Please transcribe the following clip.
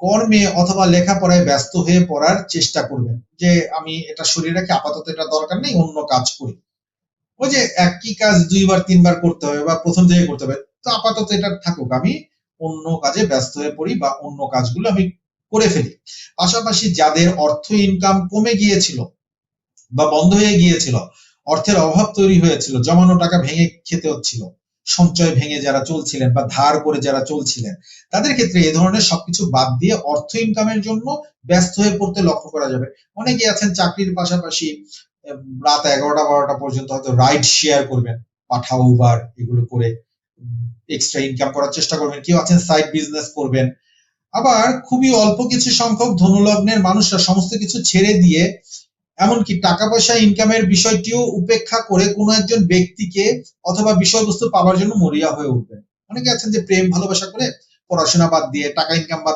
কর্মে অথবা লেখাপড়ায় ব্যস্ত হয়ে পড়ার চেষ্টা করবেন। যে আমি এটা শরীরে রাখি, আপাতত এটা দরকার নেই, অন্য কাজ করি। ওই যে একই কাজ দুইবার, তিনবার করতে হবে বা প্রথম থেকে করতে হবে, তো আপাতত এটা থাকুক। আমি অন্য কাজে ব্যস্ত হয়ে পড়ি বা অন্য কাজগুলো আমি করে ফেলি। পাশাপাশি যাদের অর্থ ইনকাম কমে গিয়েছিল বা বন্ধ হয়ে গিয়েছিল, অর্থের অভাব তৈরি হয়েছিল, জমানো টাকা ভেঙে খেতে হচ্ছিল সঞ্চয় ভেঙে যারা চলছিলেন বা ধার করে যারা চলছিলেন, তাদের ক্ষেত্রে এ ধরনের সবকিছু বাদ দিয়ে অর্থ ইনকামের জন্য ব্যস্ত হয়ে পড়তে লক্ষ্য করা যাবে। অনেকে আছেন চাকরির পাশাপাশি রাত এগারোটা বারোটা পর্যন্ত হয়তো রাইড শেয়ার করবেন পাঠা উবার এগুলো করে এক্সট্রা ইনকাম করার চেষ্টা করবেন। কেউ আছেন সাইড বিজনেস করবেন। আবার খুবই অল্প কিছু সংখ্যক ধনুলগ্নের মানুষরা সমস্ত কিছু ছেড়ে দিয়ে এমনকি টাকা পয়সা ইনকামের বিষয়টিও উপেক্ষা করে কোনো একজন ব্যক্তিকে অথবা বিষয়বস্তু পাওয়ার জন্য মরিয়া হয়ে উঠবেন। অনেকে আছেন যে প্রেম, ভালোবাসা করে পড়াশোনা বাদ দিয়ে, টাকা ইনকাম বাদ